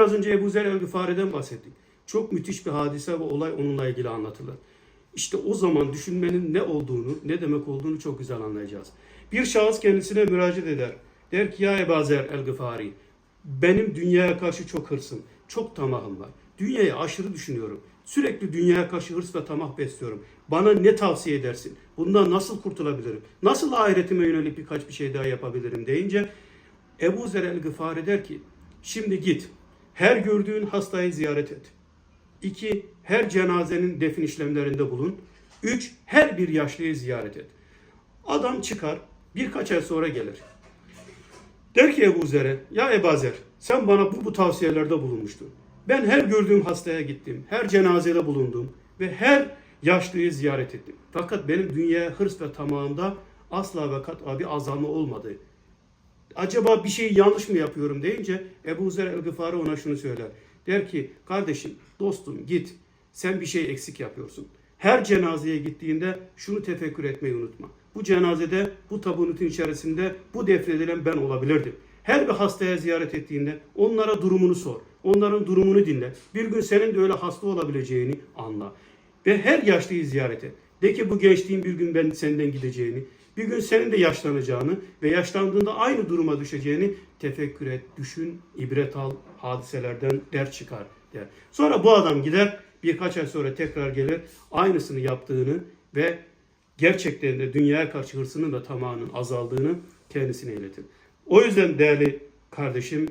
Az önce Ebu Zer el-Gıfari'den bahsettik. Çok müthiş bir hadise ve olay onunla ilgili anlatılır. İşte o zaman düşünmenin ne olduğunu, ne demek olduğunu çok güzel anlayacağız. Bir şahıs kendisine müracaat eder. Der ki ya Ebu Zer el-Gıfari, benim dünyaya karşı çok hırsım, çok tamahım var. Dünyayı aşırı düşünüyorum. Sürekli dünyaya karşı hırs ve tamah besliyorum. Bana ne tavsiye edersin? Bundan nasıl kurtulabilirim? Nasıl ahiretime yönelik birkaç bir şey daha yapabilirim deyince Ebu Zer el-Gıfari der ki şimdi git her gördüğün hastayı ziyaret et. İki, her cenazenin defin işlemlerinde bulun. Üç, her bir yaşlıyı ziyaret et. Adam çıkar, birkaç ay sonra gelir. Der ki Ebu Zer'e, ya Ebu Zer, sen bana bu, bu tavsiyelerde bulunmuştun. Ben her gördüğüm hastaya gittim, her cenazede bulundum ve her yaşlıyı ziyaret ettim. Fakat benim dünyaya hırs ve tamağımda asla ve kat'a bir azalma olmadı. Acaba bir şey yanlış mı yapıyorum deyince Ebu Zer el-Gıfari ona şunu söyler. Der ki kardeşim, dostum git. Sen bir şey eksik yapıyorsun. Her cenazeye gittiğinde şunu tefekkür etmeyi unutma. Bu cenazede, bu tabunutun içerisinde bu defnedilen ben olabilirdim. Her bir hastaya ziyaret ettiğinde onlara durumunu sor. Onların durumunu dinle. Bir gün senin de öyle hasta olabileceğini anla. Ve her yaşlıyı ziyaret et. De ki bu gençliğin bir gün ben senden gideceğini, bir gün senin de yaşlanacağını ve yaşlandığında aynı duruma düşeceğini tefekkür et, düşün, ibret al, hadiselerden ders çıkar der. Sonra bu adam gider, birkaç ay sonra tekrar gelir, aynısını yaptığını ve gerçekten de dünyaya karşı hırsının ve tamahının azaldığını kendisine iletir. O yüzden değerli kardeşim,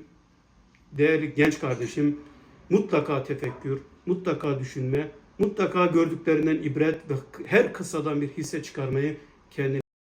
değerli genç kardeşim mutlaka tefekkür, mutlaka düşünme, mutlaka gördüklerinden ibret ve her kısadan bir hisse çıkarmayı kendine